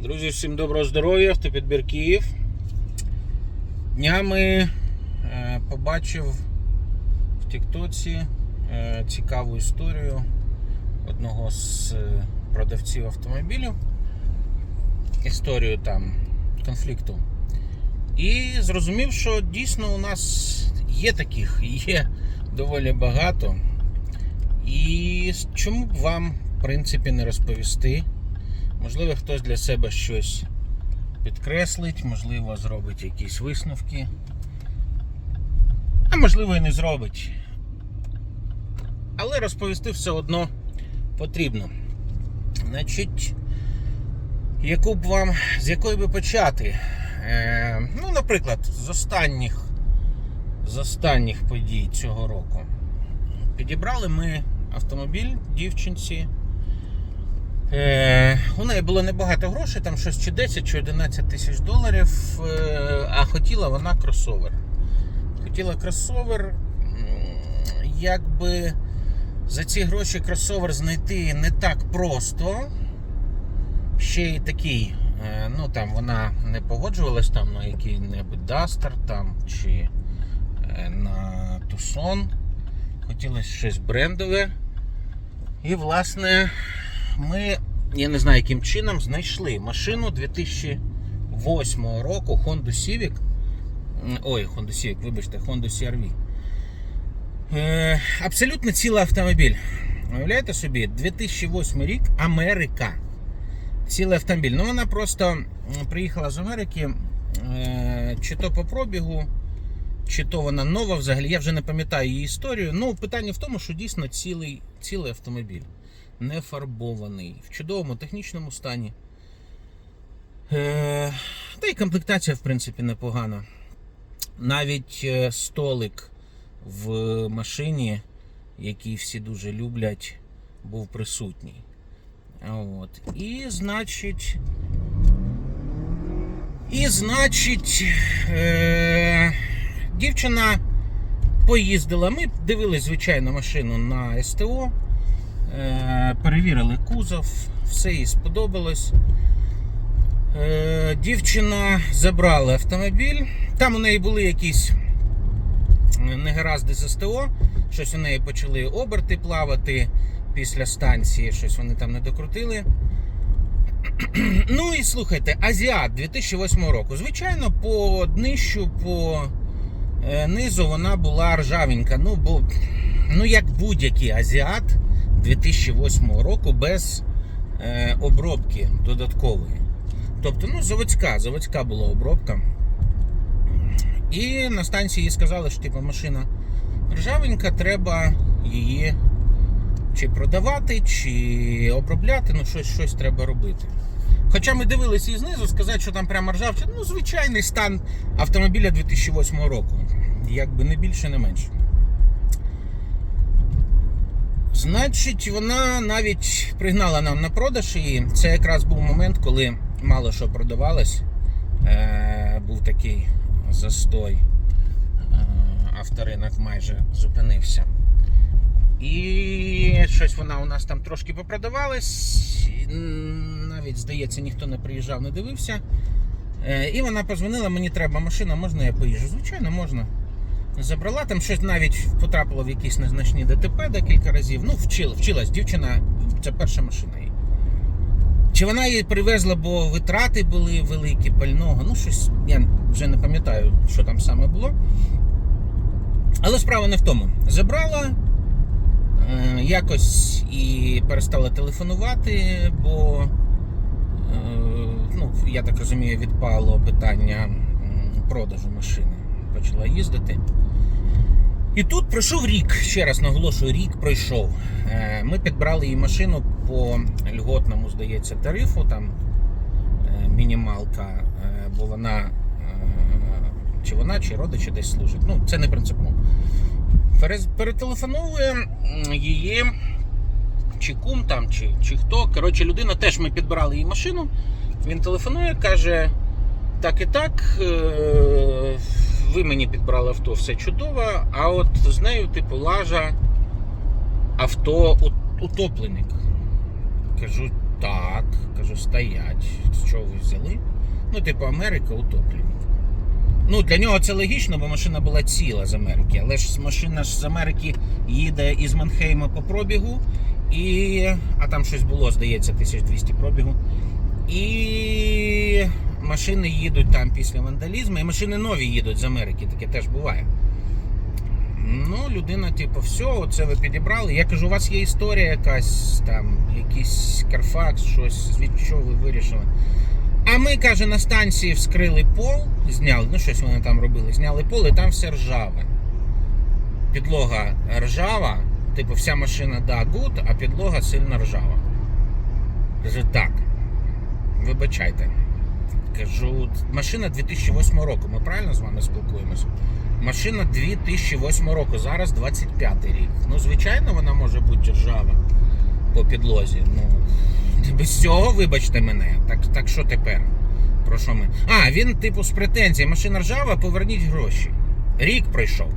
Друзі, всім доброго здоров'я, автопідбір Київ. Днями е, побачив в Тіктоці е, цікаву історію одного з е, продавців автомобілів. Історію там конфлікту. І зрозумів, що дійсно у нас є таких, є доволі багато. І чому б вам, в принципі, не розповісти? Можливо, хтось для себе щось підкреслить, можливо, зробить якісь висновки. А можливо і не зробить. Але розповісти все одно потрібно. Значить, яку б вам, з якої би почати? Е, ну, наприклад, з останніх, з останніх подій цього року. Підібрали ми автомобіль дівчинці. Е, у неї було небагато грошей, там щось чи 10 чи 11 тисяч доларів, е, а хотіла вона кросовер. Хотіла кросовер. Якби за ці гроші кросовер знайти не так просто. Ще й такий, е, ну там вона не погоджувалась там на який-небудь Duster там чи е, на Tucson. Хотілося щось брендове. І, власне, ми, я не знаю, яким чином знайшли машину 2008 року Honda Civic. Ой, Honda Civic, вибачте, Honda CRV. Е, абсолютно цілий автомобіль. Уявляєте собі, 2008 рік Америка. Цілий автомобіль. Ну, вона просто приїхала з Америки, е, чи то по пробігу, чи то вона нова взагалі. Я вже не пам'ятаю її історію. Ну, питання в тому, що дійсно цілий, цілий автомобіль не фарбований, в чудовому технічному стані. Е, та й комплектація, в принципі, непогана. Навіть е, столик в машині, який всі дуже люблять, був присутній. От. І, значить. І, значить, е, дівчина поїздила. Ми дивились, звичайно, машину на СТО. Е, перевірили кузов, все їй сподобалось. Е, дівчина забрала автомобіль. Там у неї були якісь негаразди з СТО. Щось у неї почали оберти плавати після станції, щось вони там не докрутили. Ну і слухайте, Азіат 2008 року. Звичайно, по днищу, по е, низу вона була ржавенька. Ну, бо, ну як будь-який Азіат 2008 року без е, обробки додаткової. Тобто, ну, заводська, заводська була обробка. І на станції їй сказали, що типу, машина ржавенька, треба її чи продавати, чи обробляти, ну щось, щось треба робити. Хоча ми дивилися і знизу, сказати, що там прямо ржавчина, ну, звичайний стан автомобіля 2008 року. Якби не більше, не менше. Значить, вона навіть пригнала нам на продаж, і це якраз був момент, коли мало що продавалось. Е, був такий застой. Е, авторинок майже зупинився. І щось вона у нас там трошки попродавалась. Навіть, здається, ніхто не приїжджав, не дивився. Е, І вона позвонила, мені треба машина, можна я поїжджу? Звичайно, можна. Забрала там щось навіть потрапило в якісь незначні ДТП декілька разів. Ну, вчила, вчилась дівчина, це перша машина її. Чи вона її привезла, бо витрати були великі пального? Ну, щось, я вже не пам'ятаю, що там саме було. Але справа не в тому. Забрала, е, якось і перестала телефонувати, бо, е, ну, я так розумію, відпало питання продажу машини. Почала їздити. І тут пройшов рік, ще раз наголошую, рік пройшов. Е, Ми підбрали їй машину по льготному, здається, тарифу, там е, мінімалка, е, бо вона чи вона, чи родичі десь служить. Ну, це не принципово. Перетелефоновує її чи кум там, чи, чи хто. Коротше, людина теж ми підбирали їй машину. Він телефонує, каже: так і так, е, ви мені підбрали авто, все чудово, а от з нею, типу, лажа авто утопленик. Кажу, так. Кажу, стоять. З чого ви взяли? Ну, типу, Америка утоплює. Ну, для нього це логічно, бо машина була ціла з Америки. Але ж машина ж з Америки їде із Манхейма по пробігу. І... А там щось було, здається, 1200 пробігу. І машини їдуть там після вандалізму, і машини нові їдуть з Америки, таке теж буває. Ну, людина, типу, все, оце ви підібрали. Я кажу, у вас є історія якась там, якийсь Carfax, щось, від чого ви вирішили. А ми, каже, на станції вскрили пол, зняли, ну щось вони там робили, зняли пол, і там все ржаве. Підлога ржава, типу, вся машина да, good, а підлога сильно ржава. Каже, так. Вибачайте. Кажу, машина 2008 року. Ми правильно з вами спілкуємося? Машина 2008 року, зараз 25 рік. Ну, звичайно, вона може бути ржава по підлозі. Ну, без цього, вибачте мене. Так, так що тепер? Про що ми? А, він, типу, з претензій. Машина ржава, поверніть гроші. Рік пройшов.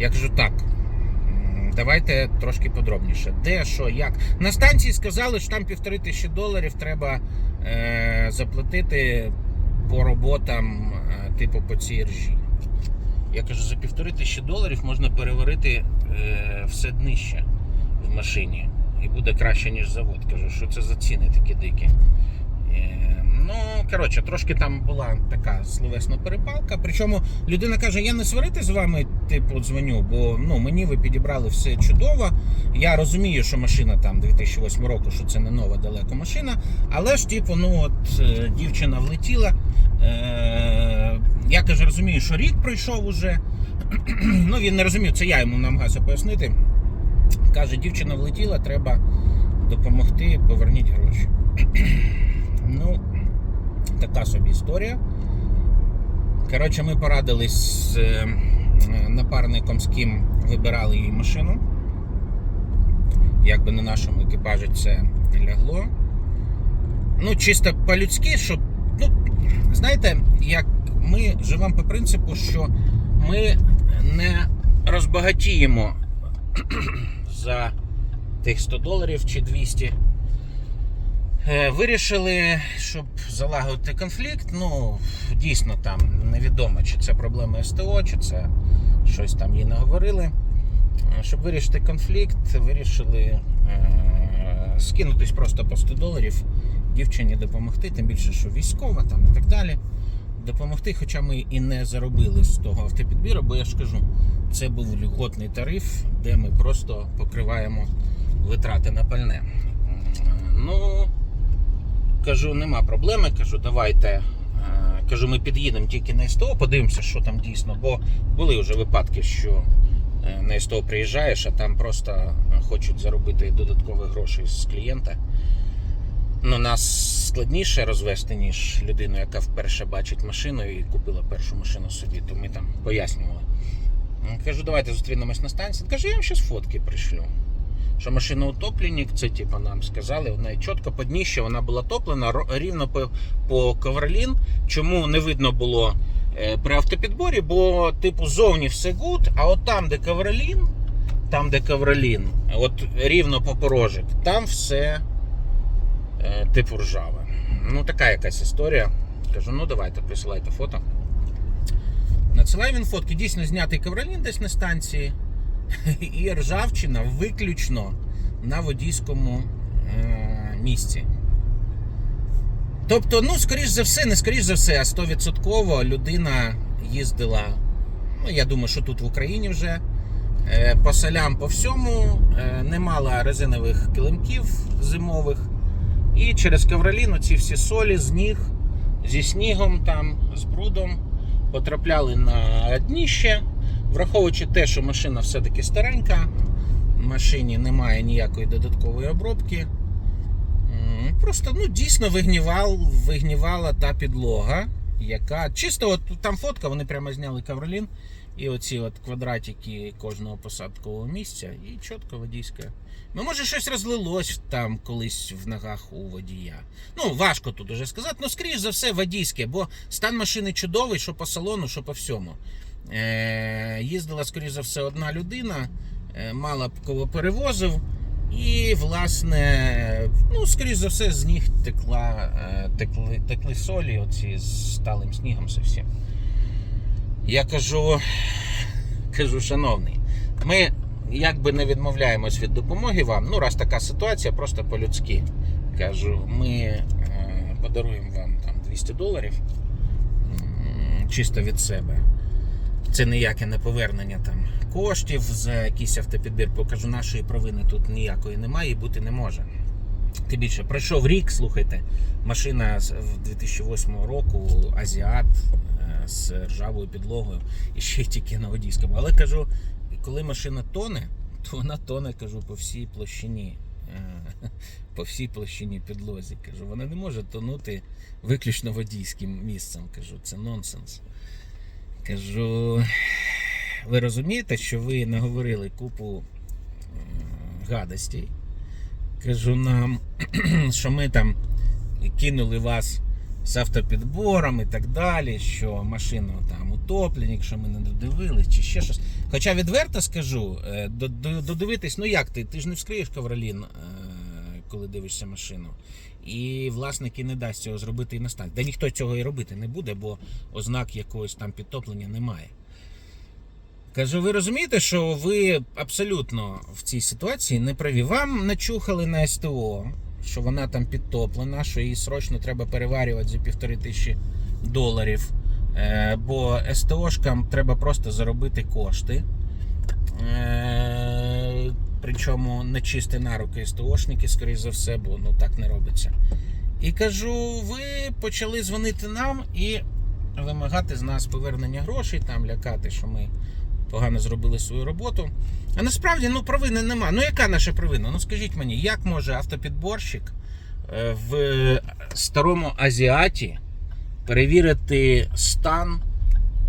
Я кажу, так. Давайте трошки подробніше. Де, що, як. На станції сказали, що там півтори тисячі доларів треба заплатити по роботам, е, типу, по цій ржі. Я кажу, за півтори тисячі доларів можна переварити е, все днище в машині. І буде краще, ніж завод. Кажу, що це за ціни такі дикі. Ну, коротше, трошки там була така словесна перепалка. Причому людина каже: я не сварити з вами, типу, дзвоню, бо ну, мені ви підібрали все чудово. Я розумію, що машина там 2008 року, що це не нова далеко машина. Але ж, типу, ну от е, дівчина влетіла. Е, я каже, розумію, що рік пройшов уже. ну, він не розумів, це я йому намагався пояснити. Каже, дівчина влетіла, треба допомогти, поверніть гроші. ну, така собі історія. Коротше, ми порадились з е, напарником, з ким вибирали її машину. Якби на нашому екіпажі це лягло. Ну, чисто по-людськи, щоб. Ну, знаєте, як ми живемо по принципу, що ми не розбагатіємо за тих 100 доларів чи 200. Е, Вирішили, щоб залагодити конфлікт. Ну, дійсно там невідомо, чи це проблема СТО, чи це щось там їй наговорили. Е, Щоб вирішити конфлікт, вирішили е, скинутись просто по 100 доларів дівчині допомогти, тим більше, що військова там і так далі. Допомогти, хоча ми і не заробили з того автопідбіру, бо я ж кажу, це був льготний тариф, де ми просто покриваємо витрати на пальне. Ну, кажу, нема проблеми. Кажу, давайте. е, Кажу, ми під'їдемо тільки на СТО, подивимося, що там дійсно. Бо були вже випадки, що е, на СТО приїжджаєш, а там просто е, хочуть заробити додаткові гроші з клієнта. Ну, нас складніше розвести, ніж людину, яка вперше бачить машину і купила першу машину собі, то ми там пояснювали. Кажу, давайте зустрінемось на станції. Кажу, я вам зараз фотки пришлю. Що машина утопленник, це типу нам сказали, вона чітко по дніще, вона була топлена рівно по, по ковролін. Чому не видно було е, при автопідборі, бо типу зовні все гуд, а от там, де ковролін, там, де ковролін, от рівно по порожик, там все е, типу ржаве. Ну, така якась історія. Кажу, ну давайте, присилайте фото. Надсилає він фотки, дійсно знятий ковролін десь на станції. І ржавчина виключно на водійському е, місці. Тобто, ну, скоріш за все, не скоріш за все, а 100% людина їздила. Ну, я думаю, що тут в Україні вже е, по солям по всьому, е, не мала резинових килимків зимових. І через ковролін ці всі солі з ніг, зі снігом, там, з брудом потрапляли на дніще. Враховуючи те, що машина все-таки старенька, в машині немає ніякої додаткової обробки. Просто ну, дійсно вигнівал, вигнівала та підлога, яка. Чисто от там фотка, вони прямо зняли ковролін. І оці от квадратики кожного посадкового місця, і чітко водійська. Ну, може, щось розлилось там колись в ногах у водія. Ну, важко тут уже сказати. Ну, скоріш за все, водійське, бо стан машини чудовий, що по салону, що по всьому. Е, їздила, скоріш за все, одна людина, е, мало б кого перевозив. І, власне, ну, скоріш за все, з них текла, е, текли, текли солі, оці з сталим снігом зовсім. Я кажу, кажу, шановний, ми якби не відмовляємось від допомоги вам. Ну, раз така ситуація, просто по-людськи. Кажу, ми подаруємо вам там 200 доларів чисто від себе. Це ніяке не повернення там коштів за якийсь автопідбір. Покажу, нашої провини тут ніякої немає і бути не може. Тим більше, пройшов рік, слухайте, машина в 2008 року, Азіат е, з ржавою підлогою і ще й тільки на водійському. Але кажу, коли машина тоне, то вона тоне, кажу, по всій площині. е, По всій площині підлозі. Кажу, вона не може тонути виключно водійським місцем. Кажу, це нонсенс. Кажу, ви розумієте, що ви наговорили купу гадостей. Кажу нам, що ми там кинули вас з автопідбором і так далі, що машина там утопленник, що ми не додивились, чи ще щось. Хоча відверто скажу, е, до- до- додивитись, ну як ти? Ти ж не вскриєш ковролін, е, коли дивишся машину. І власник і не дасть цього зробити і не стане. Де ніхто цього і робити не буде, бо ознак якогось там підтоплення немає. Кажу, ви розумієте, що ви абсолютно в цій ситуації не праві. Вам начухали на СТО, що вона там підтоплена, що її срочно треба переварювати за півтори тисячі доларів. Е, бо СТОшкам треба просто заробити кошти. Причому не чисті на руки СТОшники, скоріш за все, бо ну так не робиться. І кажу, ви почали дзвонити нам і вимагати з нас повернення грошей, там лякати, що ми погано зробили свою роботу. А насправді ну, провини нема. Ну яка наша провина? Ну скажіть мені, як може автопідборщик е, в старому Азіаті перевірити стан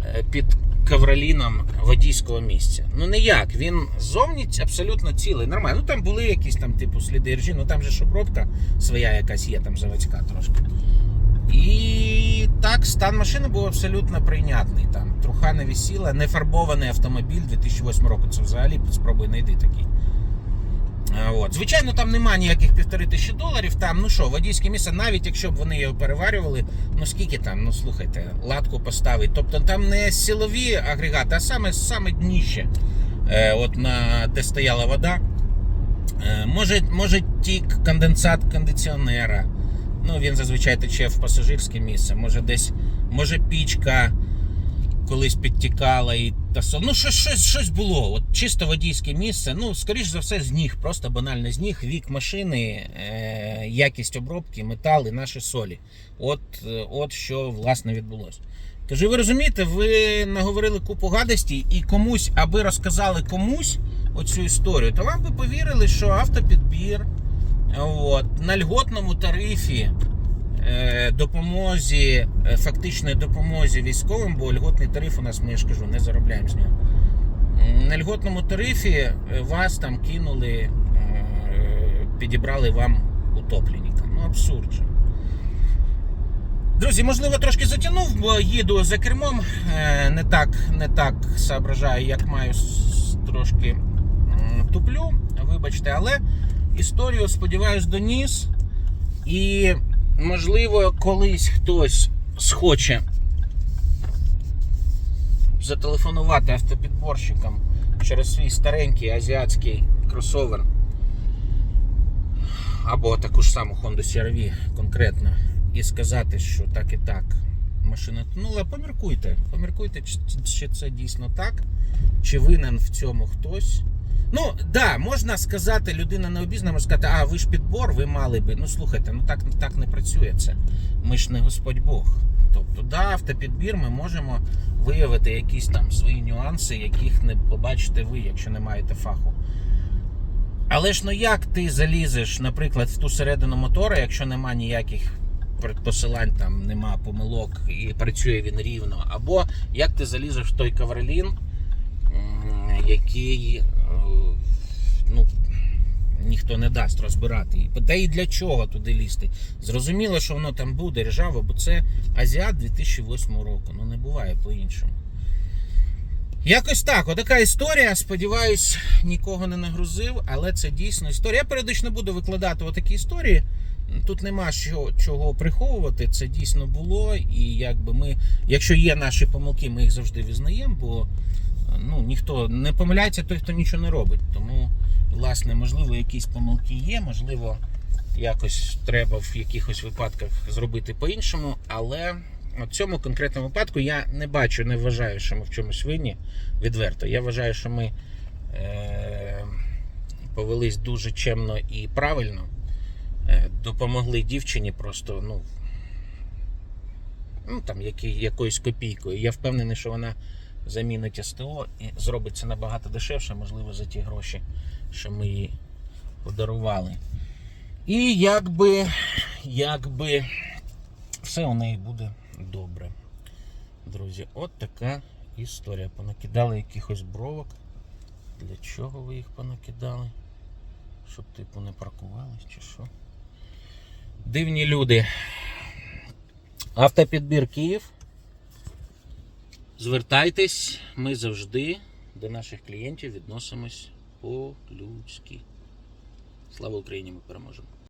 е, під ковроліном водійського місця? Ну ніяк. Він зовні абсолютно цілий, нормально. Ну там були якісь там типу сліди ржі, ну там же ж обробка своя якась є, там заводська трошки. І так, стан машини був абсолютно прийнятний. Там труха не висіла, нефарбований автомобіль 2008 року. Це взагалі спробуй знайди такий. А, От. Звичайно, там немає ніяких півтори тисячі доларів. Там, ну що, водійське місце, навіть якщо б вони його переварювали, ну скільки там, ну слухайте, латку поставить. Тобто там не силові агрегати, а саме, саме дніще, е, от на, де стояла вода. Е, може, може тік конденсат кондиціонера. Ну, він зазвичай тече в пасажирське місце. Може, десь, може, пічка колись підтікала і та со- Ну, щось, щось, щось було. От чисто водійське місце. Ну, скоріш за все, з ніг, просто банально з ніг, вік машини, е- якість обробки, метал і наші солі. От, е, от що власне відбулося. Кажу, ви розумієте, ви наговорили купу гадостей і комусь, аби розказали комусь оцю історію, то вам би повірили, що автопідбір от, на льготному тарифі допомозі, е, фактичної допомозі військовим, бо льготний тариф у нас, ми ж кажу, не заробляємо з нього. На льготному тарифі е, вас там кинули, е, підібрали вам утопленника. Ну, абсурд же. Друзі, можливо, трошки затягнув, бо їду за кермом. е, Не так, не так соображаю, як маю трошки туплю. Вибачте, але історію, сподіваюсь, доніс. І, можливо, колись хтось схоче зателефонувати автопідборщикам через свій старенький азіатський кросовер. Або таку ж саму Honda CR-V конкретно. І сказати, що так і так машина тонула. Поміркуйте. Поміркуйте, чи, це дійсно так, чи винен в цьому хтось. Ну, да, можна сказати, людина не обізнана, може сказати, а ви ж підбор, ви мали би. Ну слухайте, ну так, так не працює це. Ми ж не Господь Бог. Тобто, да, автопідбір ми можемо виявити якісь там свої нюанси, яких не побачите ви, якщо не маєте фаху. Але ж ну як ти залізеш, наприклад, в ту середину мотора, якщо нема ніяких предпосилань, там нема помилок і працює він рівно, або як ти залізеш в той каврелін, який ну, ніхто не дасть розбирати. Та і для чого туди лізти? Зрозуміло, що воно там буде ржаво, бо це Азіат 2008 року. Ну не буває по-іншому. Якось так, отака історія. Сподіваюсь, нікого не нагрузив, але це дійсно історія. Я періодично буду викладати отакі історії. Тут нема що, чого приховувати. Це дійсно було. І якби ми, якщо є наші помилки, ми їх завжди визнаємо, бо ну, ніхто не помиляється той, хто нічого не робить. Тому, власне, можливо, якісь помилки є, можливо, якось треба в якихось випадках зробити по-іншому, але в цьому конкретному випадку я не бачу, не вважаю, що ми в чомусь винні відверто. Я вважаю, що ми е- повелись дуже чемно і правильно. Е, допомогли дівчині просто, ну, ну там, які, якоюсь копійкою. Я впевнений, що вона замінить СТО і зробить це набагато дешевше, можливо, за ті гроші, що ми їй подарували. І якби, якби все у неї буде добре. Друзі, от така історія. Понакидали якихось бровок. Для чого ви їх понакидали? Щоб, типу, не паркувались чи що? Дивні люди. Автопідбір Київ. Звертайтесь, ми завжди до наших клієнтів відносимось по-людськи. Слава Україні! Ми переможемо!